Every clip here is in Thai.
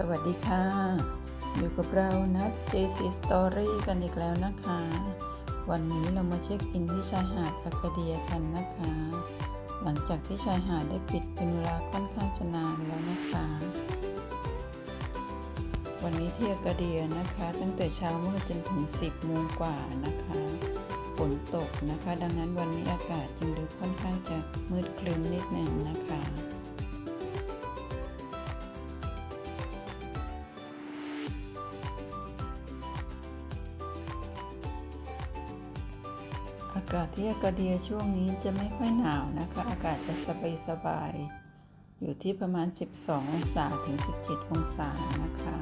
สวัสดีค่ะ อยู่กับเรานะ JC Story กันอีกแล้วนะคะ วันนี้เรามาเช็คอินที่ชายหาดอากาเดียกันนะคะ หลังจากที่ชายหาดได้ปิดเป็นเวลาค่อนข้างจะนานแล้วนะคะ วันนี้ที่อากาเดียนะคะ ตั้งแต่เช้ามืดจนถึง 10โมงกว่านะคะฝนตกนะคะ ดังนั้นวันนี้อากาศจึงดูค่อนข้างจะมืดคลึ้มนิดหนึ่งนะคะ อากาศที่อากาเดียช่วงนี้จะไม่ค่อยหนาวนะคะ อากาศจะสบายสบายๆอยู่ที่ประมาณ 12 องศาถึง 17 องศานะคะ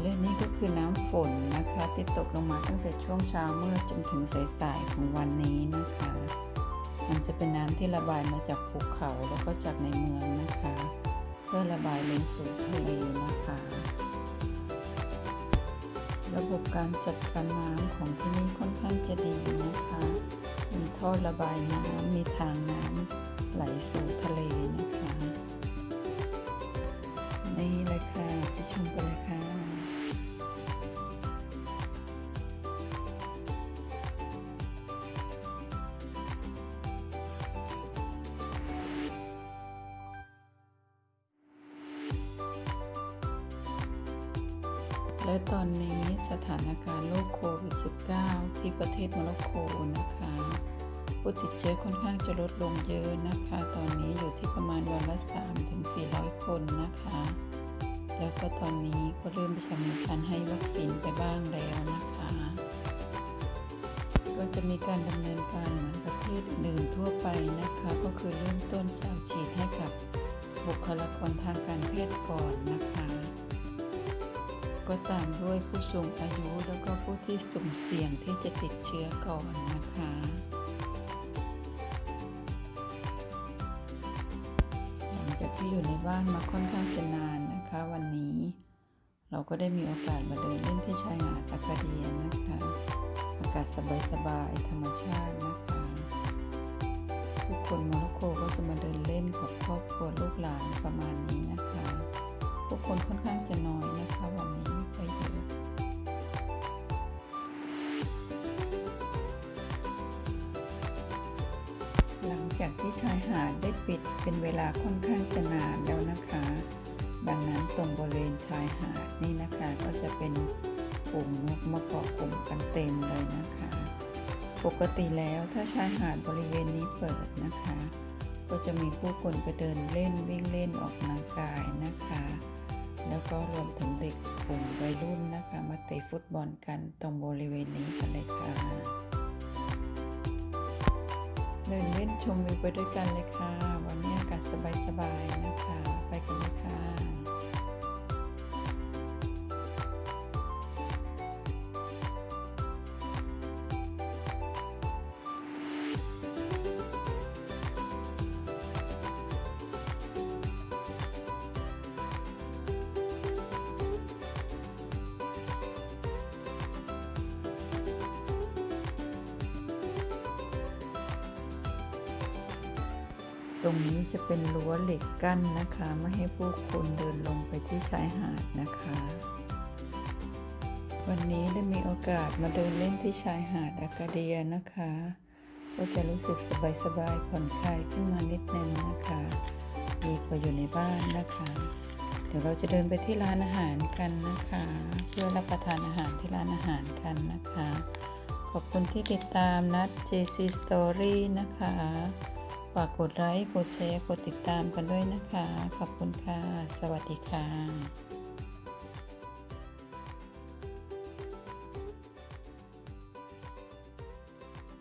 และนี่ก็คือน้ำฝนนะคะ ที่ตกลงมาตั้งแต่ช่วงเช้ามืดจนถึงสายๆของวันนี้นะคะ มันจะเป็นน้ำที่ระบายมาจากภูเขาแล้วก็จากในเมืองนะคะ เพื่อระบายลงสู่ทะเล ระบบการจัดการน้ำของที่นี่ค่อนข้างจะดีนะคะ มีท่อระบายน้ำมีทางน้ำไหลสู่ทะเลนะคะ นี่เลยค่ะไปชมกันเลยค่ะ และตอนนี้สถานการณ์โรคโควิด -19 ที่ประเทศโมร็อกโกนะคะ ผู้ติดเชื้อค่อนข้างจะลดลงเยอะนะคะ ตอนนี้อยู่ที่ประมาณวันละ 3-400 คนนะคะ แล้วก็ตอนนี้ก็เริ่มจะมีการให้วัคซีนไปบ้างแล้วนะคะ ก็จะมีการดำเนินการเหมือนประเทศอื่นทั่วไปนะคะ ก็คือเริ่มต้นจากฉีดให้กับบุคลากรทางการแพทย์ก่อนนะคะ ก็ตามด้วยผู้สูงอายุแล้วก็ผู้ที่สุ่มเสี่ยงที่จะติดเชื้อก่อนนะคะหลังจากที่อยู่ในบ้านมาค่อนข้างจะนานนะคะ วันนี้ เราก็ได้มีโอกาสมาเดินเล่นที่ชายหาดอากาเดียนะคะ อากาศสบายๆธรรมชาตินะคะทุกคนโมร็อกโกก็จะมาเดินเล่นกับครอบครัวลูกหลานประมาณนี้นะคะ คนค่อนข้างจะน้อยนะคะวันนี้ไม่ค่อยเยอะหลังจากที่ชายหาดได้ปิดเป็นเวลาค่อนข้างจะนานแล้วนะคะดังนั้นตรงบริเวณชายหาดนี่นะคะก็จะเป็นกลุ่มนกมาเกาะกลุ่มกันเต็มเลยนะคะ ปกติแล้วถ้าชายหาดบริเวณนี้เปิดนะคะ ก็จะมีผู้คนไปเดินเล่นวิ่งเล่นออกกำลังกาย แล้วก็รวมถึงเด็กกลุ่มวัยรุ่นนะคะ มาเตะฟุตบอลกันตรงบริเวณนี้กันเลยค่ะเดินเล่นชมวิวไปด้วยกันเลยค่ะ วันนี้อากาศสบายๆนะคะ ไปกันเลยค่ะ ตรงนี้จะเป็นรั้วเหล็กกั้นนะคะ ไม่ให้ผู้คนเดินลงไปที่ชายหาดนะคะ วันนี้ได้มีโอกาสมาเดินเล่นที่ชายหาดอากาเดียนะคะ ก็จะรู้สึกสบายๆผ่อนคลายขึ้นมานิดนึงนะคะดีกว่าอยู่ในบ้านนะคะ เดี๋ยวเราจะเดินไปที่ร้านอาหารกันนะคะ เพื่อรับประทานอาหารที่ร้านอาหารกันนะคะ ขอบคุณที่ติดตามนัด JC Story นะคะ ฝากกดไลค์ กดแชร์ กดติดตามกันด้วยนะคะ ขอบคุณค่ะ สวัสดีค่ะ